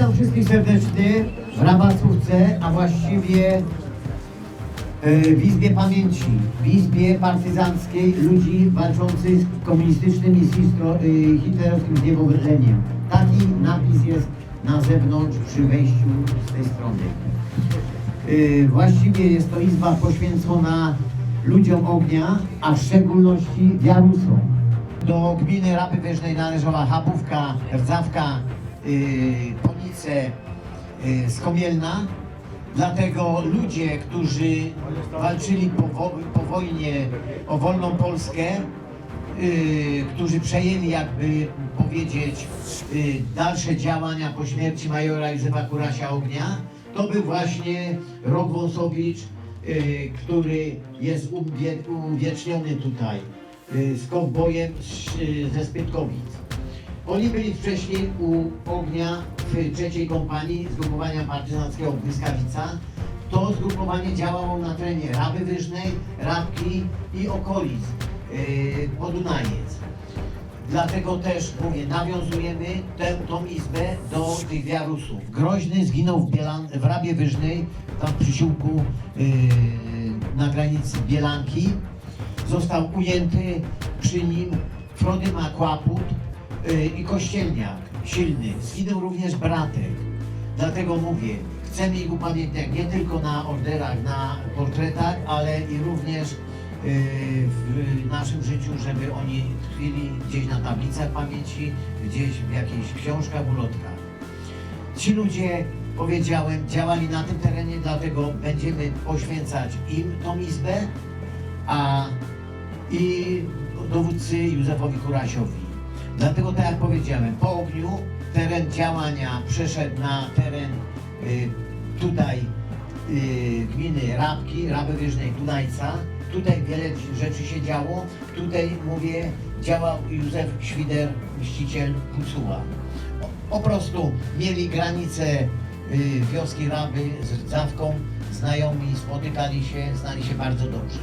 Witam wszystkich serdecznie w Rabacówce, a właściwie e, w Izbie Pamięci, w Izbie Partyzanckiej ludzi walczących z komunistycznym i z e, hitlerowskim zniewodzeniem. Taki napis jest na zewnątrz przy wejściu z tej strony. E, Właściwie jest to izba poświęcona ludziom ognia, a w szczególności Wiarusom. Do gminy Rapy Wyżnej należała Chabówka, Rdzawka, yy, Ponice, yy, Skomielna. Dlatego ludzie, którzy walczyli po, wo- po wojnie o wolną Polskę, yy, którzy przejęli, jakby powiedzieć, yy, dalsze działania po śmierci majora Józefa Kurasia Ognia, to był właśnie Rok Wąsowicz, który jest uwie- uwieczniony tutaj z kowbojem z, ze Spytkowic. Oni byli wcześniej u ognia w trzeciej kompanii zgrupowania partyzanckiego Błyskawica. To zgrupowanie działało na terenie Raby Wyżnej, Rabki i okolic yy, Podunajec. Dlatego też mówię, nawiązujemy tę, tą izbę do tych wiarusów. Groźny zginął w, Bielan, w Rabie Wyżnej, tam w przysiłku yy, na granicy Bielanki. Został ujęty przy nim Frody Makłaput yy, i Kościelniak silny. Zginął również bratek. Dlatego mówię, chcemy ich upamiętniać nie tylko na orderach, na portretach, ale i również yy, w naszym życiu, żeby oni tkwili gdzieś na tablicach pamięci, gdzieś w jakichś książkach, ulotkach. Ci ludzie, powiedziałem, działali na tym terenie, dlatego będziemy poświęcać im tą izbę, a i dowódcy Józefowi Kurasiowi. Dlatego, tak jak powiedziałem, po ogniu teren działania przeszedł na teren y, tutaj y, gminy Rabki, Raby Wyżnej, Dunajca. Tutaj wiele rzeczy się działo. Tutaj, mówię, działał Józef Świder, mściciel Pucuła. Po, po prostu mieli granicę y, wioski Raby z Rdzawką, znajomi, spotykali się, znali się bardzo dobrze.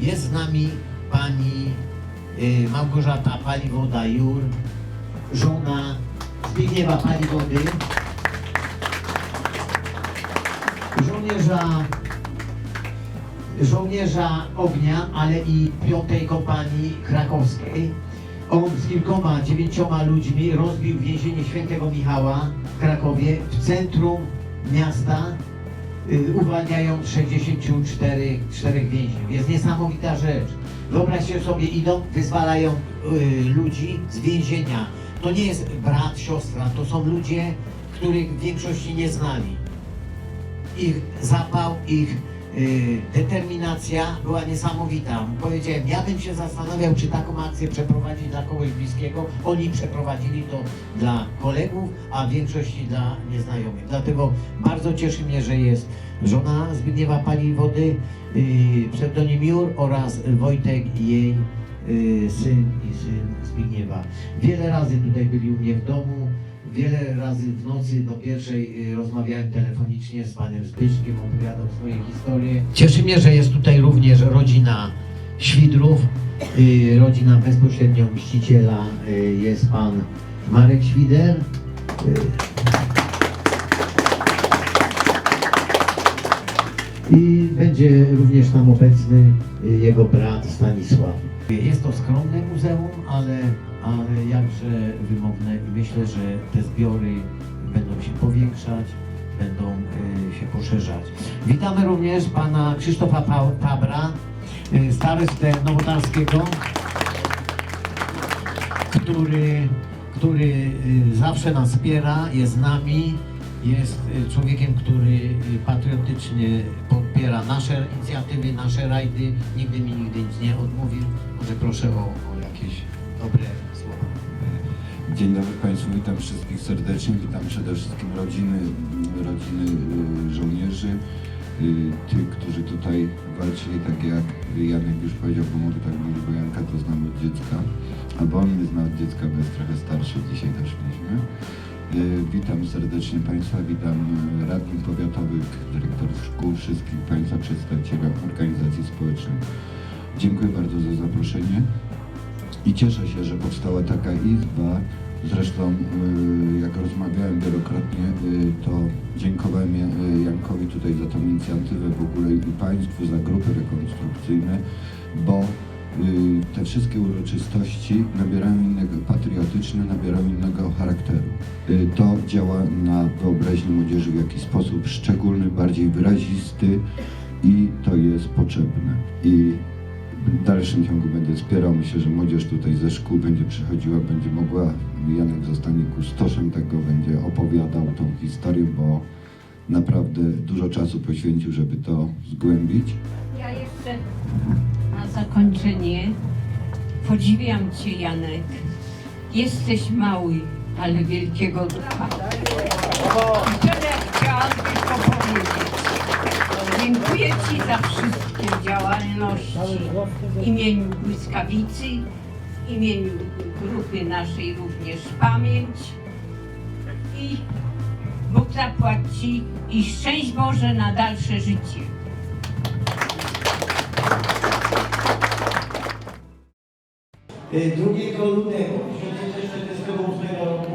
Jest z nami pani Małgorzata Paliwoda-Jur, żona Zbigniewa Paliwody, żołnierza, żołnierza ognia, ale i piątej kompanii krakowskiej. On z kilkoma, dziewięcioma ludźmi rozbił więzienie świętego Michała w Krakowie w centrum miasta, y, uwalniając 64 czterech więźniów. Jest niesamowita rzecz. Wyobraźcie sobie, idą, wyzwalają y, ludzi z więzienia. To nie jest brat, siostra, to są ludzie, których w większości nie znali. Ich zapał, ich determinacja była niesamowita. Powiedziałem, ja bym się zastanawiał, czy taką akcję przeprowadzić dla kogoś bliskiego. Oni przeprowadzili to dla kolegów, a w większości dla nieznajomych. Dlatego bardzo cieszy mnie, że jest żona Zbigniewa Paliwody, yy, pseudonim Jur oraz Wojtek jej yy, syn i syn Zbigniewa. Wiele razy tutaj byli u mnie w domu. Wiele razy w nocy do pierwszej y, rozmawiałem telefonicznie z panem Zbyszkiem, opowiadał swoje historie. Cieszy mnie, że jest tutaj również rodzina Świdrów, y, rodzina bezpośrednio mściciela y, jest pan Marek Świder. I będzie również tam obecny jego brat Stanisław. Jest to skromne muzeum, ale, ale jakże wymowne i myślę, że te zbiory będą się powiększać, będą y, się poszerzać. Witamy również pana Krzysztofa Pa- Pabra, y, Nowotarskiego, który, który y, zawsze nas wspiera, jest z nami, jest człowiekiem, który patriotycznie popiera nasze inicjatywy, nasze rajdy. Nigdy mi nigdy nic nie odmówił. Może proszę o, o jakieś dobre. Dzień dobry Państwu, witam wszystkich serdecznie, witam przede wszystkim rodziny, rodziny y, żołnierzy, y, tych, którzy tutaj walczyli, tak jak Janek już powiedział, bo może tak mówić, bo Janka to znam od dziecka, albo on mnie zna od dziecka, bo jest trochę starszy, dzisiaj też mieliśmy. Y, Witam serdecznie Państwa, witam radnych powiatowych, dyrektorów szkół, wszystkich Państwa przedstawicieli organizacji społecznych. Dziękuję bardzo za zaproszenie. I cieszę się, że powstała taka izba, Zresztą, y, jak rozmawiałem wielokrotnie, y, to dziękowałem y, Jankowi tutaj za tą inicjatywę, w ogóle i Państwu za grupy rekonstrukcyjne, bo te wszystkie uroczystości nabierają innego, patriotyczne, nabierają innego charakteru. To działa na wyobraźnię młodzieży w jakiś sposób szczególny, bardziej wyrazisty i to jest potrzebne. I w dalszym ciągu będę wspierał. Myślę, że młodzież tutaj ze szkół będzie przychodziła, będzie mogła, Janek zostanie kustoszem tego, będzie opowiadał tą historię, bo naprawdę dużo czasu poświęcił, żeby to zgłębić. Ja jeszcze na zakończenie podziwiam Cię, Janek. Jesteś mały, ale wielkiego ducha. Tyle chciałam tylko powiedzieć. Dziękuję Ci za wszystkie działalności w imieniu Błyskawicy, w imieniu grupy naszej również Pamięć. I Bóg zapłać Ci i szczęść Boże na dalsze życie. 2 lutego 1948 roku.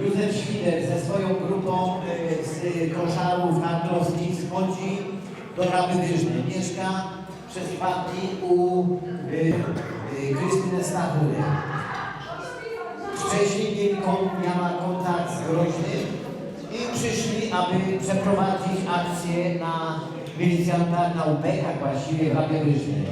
Józef Świder ze swoją grupą y, z koszarów handlowskich schodzi do Ramy Wyżnej. Mieszka przez dwa dni u y, y, Krystyny Stachury. Wcześniej mieli miała kontakt z Groźnym i przyszli, aby przeprowadzić akcję na milicjantach, na UPK właściwie w Wyżnej.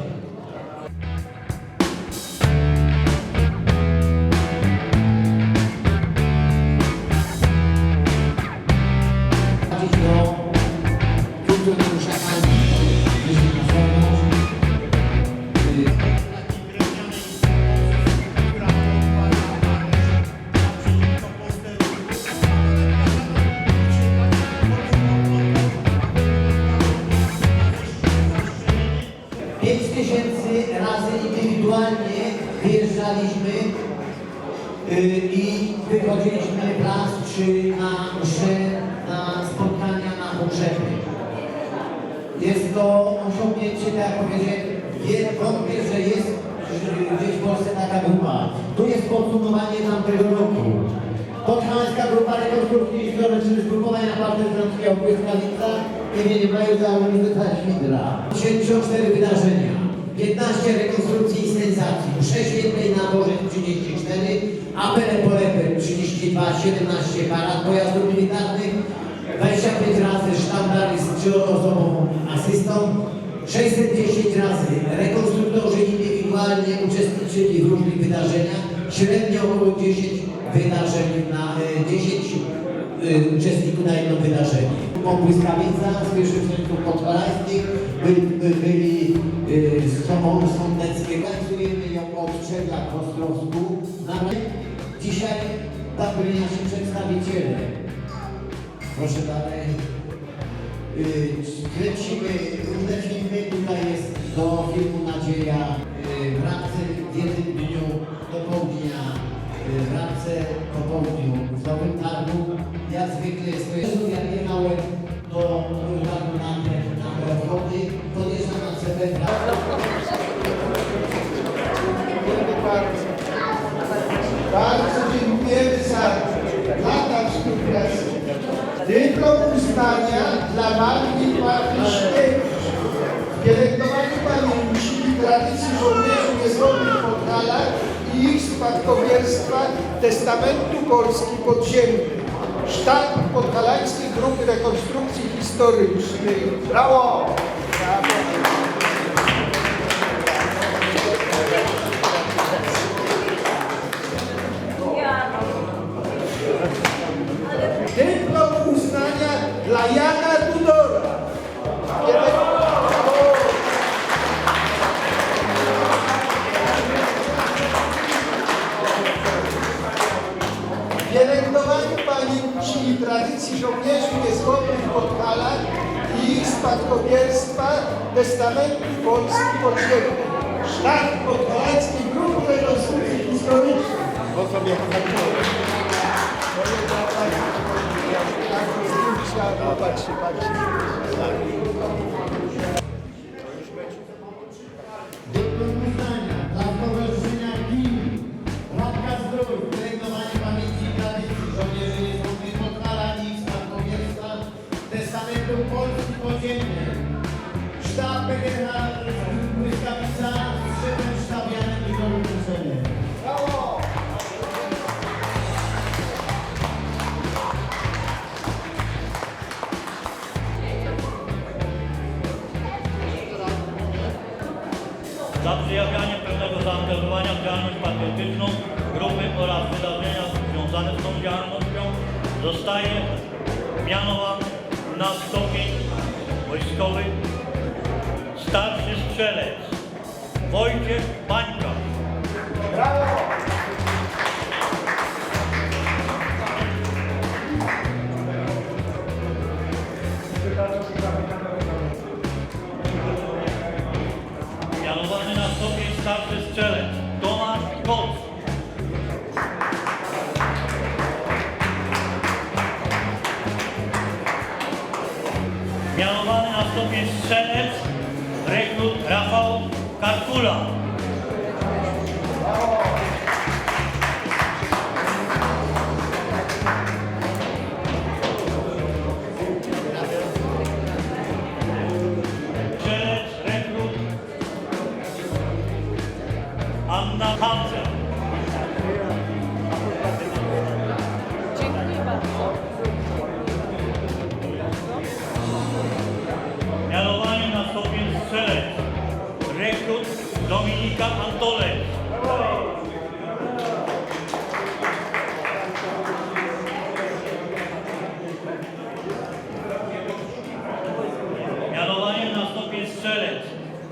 Czy na msze, na spotkania, na pogrzeby. Jest to osiągnięcie, tak jak powiedziałem, wie- wątpię, że jest gdzieś w Polsce taka grupa. Tu jest podsumowanie tamtego roku. Podhalańska Grupa Rekonstrukcji Historycznej zgrupowania partyzanckiego Błyskawica imieniem Majuza Uniwersytetu Świdra. 74 wydarzenia, 15 rekonstrukcji i sensacji, msze świętej na Boże 34, apele polepy 32, 17 parad pojazdów militarnych, 25 razy sztandary z trzyosobową asystą, 610 razy rekonstruktorzy indywidualnie uczestniczyli w różnych wydarzeniach, średnio około 10 wydarzeń na e, 10 y, uczestników na jedno wydarzenie. Błyskawica z pierwszych członków podpalańskich byli, by, byli y, z Somoru Sądeckiego. Organizujemy ją od trzech lat w Ostrowsku. Nawet dzisiaj tam byli nasi przedstawiciele. Proszę dalej. Y, Kręcimy różne filmy. Tutaj jest do filmu Nadzieja y, w Radce w jednym dniu do południa. y, W Radce po południu w Nowym Targu. Jak zwykle jest jak jechałem do Targu na, na Wody, podjeżdżam na CB. Bardzo dziękujemy za lata współpracy. Dyplom uznania dla Magdy Papiszkiewicz. W pielęgnowaniu pamięci i tradycji żołnierzy niezłomnych Podhala i ich spadkobierstwa Testamentu Polski Podziemnej. Rekonstrukcji Historycznej. Brawo! Brawo! Tradycji żołnierzy niezłomnych w Podhalach i ich spadkobierstwa Testamentu Polski Podziemnej. Sztab Podhalańskiej Grupy Rekonstrukcji Historycznej. Patrzy, patrzy. Dyplom uznania dla Stowarzyszenia GIM, patriotyczną grupy oraz wydarzenia związane z tą działalnością zostaje mianowany na stopień wojskowy starszy strzelec Wojciech Bańka. Mianowany na stopień strzelec rekrut Rafał Karkula. Strzelec rekrut Anna Hansen.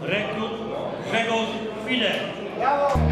rekrut Grzegorz Filer.